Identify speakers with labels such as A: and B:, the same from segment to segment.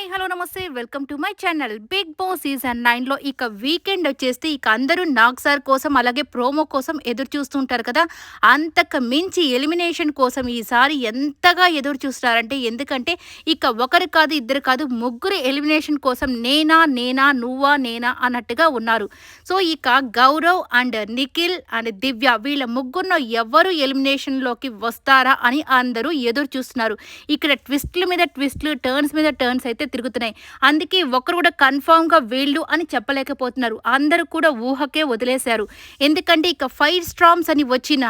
A: Hi hello నమస్తే. Welcome to my channel. Big boss season నైన్లో ఇక వీకెండ్ వచ్చేస్తే ఇక అందరూ నాగ్ సార్ కోసం అలాగే ప్రోమో కోసం ఎదురు చూస్తుంటారు కదా. అంతకు మించి ఎలిమినేషన్ కోసం ఈసారి ఎంతగా ఎదురు చూస్తారంటే ఎందుకంటే ఇక ఒకరు కాదు ఇద్దరు కాదు ముగ్గురు ఎలిమినేషన్ కోసం నేనా నేనా నువ్వా నేనా అన్నట్టుగా ఉన్నారు. సో ఇక గౌరవ్ అండ్ నిఖిల్ అండ్ దివ్య వీళ్ళ ముగ్గురులో ఎవరు ఎలిమినేషన్లోకి వస్తారా అని అందరూ ఎదురు చూస్తున్నారు ఇక్కడ ట్విస్ట్ల మీద ట్విస్ట్లు టర్న్స్ మీద టర్న్స్ అయితే తిరుగుతున్నాయి. అందుకే ఒకరు కూడా కన్ఫామ్గా వీళ్ళు అని చెప్పలేకపోతున్నారు. అందరూ కూడా ఊహకే వదిలేశారు. ఎందుకంటే ఇక ఫైవ్ స్ట్రామ్స్ అని వచ్చిన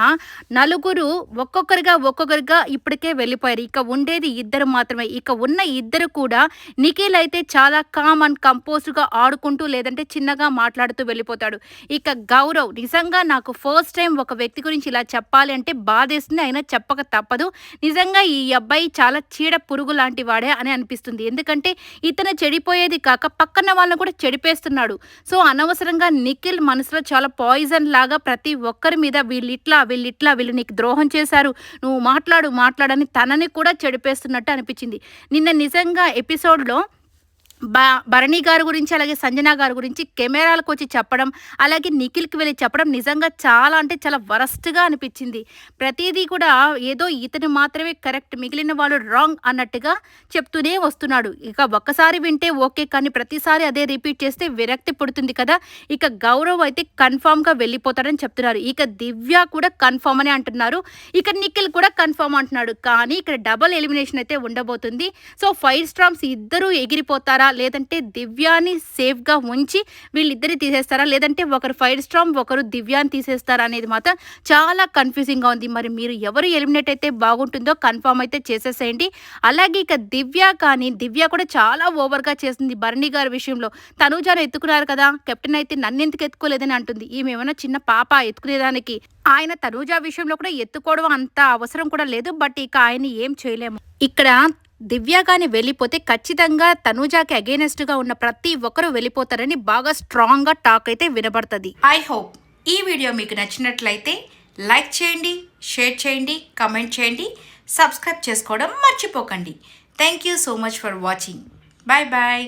A: నలుగురు ఒక్కొక్కరిగా ఒక్కొక్కరిగా ఇప్పటికే వెళ్ళిపోయారు. ఇక ఉండేది ఇద్దరు మాత్రమే. ఇక ఉన్న ఇద్దరు కూడా నిఖిల్ అయితే చాలా కామ్ అండ్ కంపోజ్డ్గా ఆడుకుంటూ లేదంటే చిన్నగా మాట్లాడుతూ వెళ్ళిపోతాడు. ఇక గౌరవ్ నిజంగా నాకు ఫస్ట్ టైం ఒక వ్యక్తి గురించి ఇలా చెప్పాలి అంటే బాధేస్తుంది. అయినా చెప్పక తప్పదు. నిజంగా ఈ అబ్బాయి చాలా చీడ పురుగు లాంటి వాడే అని అనిపిస్తుంది. ఎందుకంటే ఇతను చెడిపోయేది కాక పక్కన వాళ్ళని కూడా చెడిపేస్తున్నాడు. సో అనవసరంగా నిఖిల్ మనసులో చాలా పాయిజన్ లాగా ప్రతి ఒక్కరి మీద వీళ్ళిట్లా వీళ్ళిట్లా వీళ్ళు నీకు ద్రోహం చేశారు నువ్వు మాట్లాడు మాట్లాడని తనని కూడా చెడిపేస్తున్నట్టు అనిపించింది. నిన్న నిజంగా ఎపిసోడ్లో భరణి గారి గురించి అలాగే సంజన గారి గురించి కెమెరాలకు వచ్చి చెప్పడం అలాగే నిఖిల్కి వెళ్ళి చెప్పడం నిజంగా చాలా అంటే చాలా వరస్ట్గా అనిపించింది. ప్రతిదీ కూడా ఏదో ఇతను మాత్రమే కరెక్ట్ మిగిలిన వాళ్ళు రాంగ్ అన్నట్టుగా చెప్తూనే వస్తున్నాడు. ఇక ఒక్కసారి వింటే ఓకే కానీ ప్రతిసారి అదే రిపీట్ చేస్తే విరక్తి పుడుతుంది కదా. ఇక గౌరవ్ అయితే కన్ఫామ్గా వెళ్ళిపోతాడని చెప్తున్నారు. ఇక దివ్య కూడా కన్ఫామ్ అని అంటున్నారు. ఇక నిఖిల్ కూడా కన్ఫామ్ అంటున్నాడు. కానీ ఇక్కడ డబల్ ఎలిమినేషన్ అయితే ఉండబోతుంది. సో ఫైవ్ స్ట్రామ్స్ ఇద్దరూ ఎగిరిపోతారా లేదంటే దివ్యాని సేఫ్గా ఉంచి వీళ్ళిద్దరి తీసేస్తారా? లేదంటే ఒకరు ఫైర్ స్ట్రామ్ ఒకరు దివ్యాని తీసేస్తారా అనేది మాత్రం చాలా కన్ఫ్యూజింగ్గా ఉంది. మరి మీరు ఎవరు ఎలిమినేట్ అయితే బాగుంటుందో కన్ఫామ్ అయితే చేసేసేయండి. అలాగే ఇక దివ్య కానీ దివ్య కూడా చాలా ఓవర్గా చేస్తుంది భరణి గారి విషయంలో. తనూజాను ఎత్తుకున్నారు కదా కెప్టెన్ అయితే నన్ను ఎందుకు ఎత్తుకోలేదని అంటుంది. ఈమె ఏమైనా చిన్న పాప ఎత్తుకునేదానికి? ఆయన తనూజా విషయంలో కూడా ఎత్తుకోవడం అంత అవసరం కూడా లేదు. బట్ ఇక ఆయన ఏం చేయలేము. ఇక్కడ దివ్య వెళ్ళిపోతే ఖచ్చితంగా తనూజాకి అగేనెస్ట్గా ఉన్న ప్రతి ఒక్కరూ వెళ్ళిపోతారని బాగా స్ట్రాంగ్గా టాక్ అయితే వినబడుతుంది. ఐ హోప్ ఈ వీడియో మీకు నచ్చినట్లయితే లైక్ చేయండి షేర్ చేయండి కమెంట్ చేయండి సబ్స్క్రైబ్ చేసుకోవడం మర్చిపోకండి. Thank you so much for watching bye bye